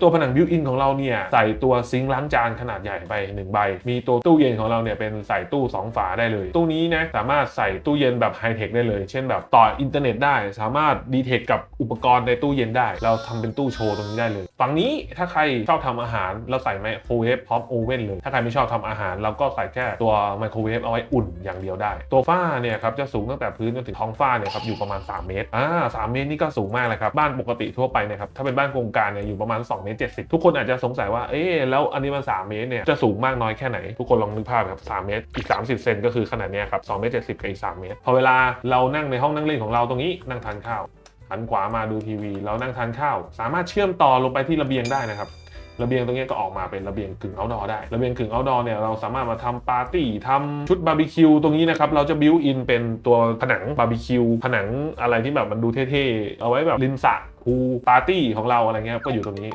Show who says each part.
Speaker 1: ตัวผนังบิวอินของเราเนี่ยใส่ตัวซิงค์ล้างจานขนาดใหญ่ไปหนึ่งใบ มีตัวตู้เย็นของเราเนี่ยเป็นใส่ตู้สองฝาได้เลย ตู้นี้นะสามารถใส่ตู้เย็นแบบไฮเทคได้เลย เช่นแบบต่ออินเทอร์เน็ตได้ สามารถดีเทคกับอุปกรณ์ในตู้เย็นได้ เราทำเป็นตู้โชว์ตรงนี้ได้เลย ฝั่งนี้ถ้าใครชอบทำอาหารเราใส่ไมโครเวฟพร้อมโอเว่นเลย ถ้าใครไม่ชอบทำอาหารเราก็ใส่แค่ตัวไมโครเวฟเอาไว้อุ่นอย่างเดียวได้ ตัวฝ้าเนี่ยครับจะสูงตั้งแต่พื้นจนถึงท้องฝ้าเนี่ยครับอยู่ประมาณ 3 เมตรอ่าสามเมตรนี่ก็สูงมากเลยครับบ้านปกติทั่วไปเนะครับถ้าเป็นบ้านโครงการเนี่ยอยู่ประมาณ2เมตร70 ทุกคนอาจจะสงสัยว่า เอ๊ะแล้วอันนี้มัน 3 เมตรเนี่ย จะสูงมากน้อยแค่ไหน ทุกคนลองนึกภาพครับ 3 เมตร อีก 30 เซนก็คือขนาดเนี้ยครับ2เมตร70 กับอีก 3 เมตร พอเวลาเรานั่งในห้องนั่งเล่นของเราตรงนี้ นั่งทานข้าว หันขวามาดูทีวีเรานั่งทานข้าว สามารถเชื่อมต่อลงไปที่ระเบียงได้นะครับระเบียงตรงนี้ก็ออกมาเป็นระเบียงกึ่ง outdoor ได้ ระเบียงกึ่ง outdoor เนี่ยเราสามารถมาทำปาร์ตี้ทำชุดบาร์บีคิวตรงนี้นะครับ เราจะบิวอินเป็นตัวผนังบาร์บีคิวผนังอะไรที่แบบมันดูเท่ๆ เอาไว้แบบริมสระพูปาร์ตี้ของเราอะไรเงี้ยก็อยู่ตรงนี้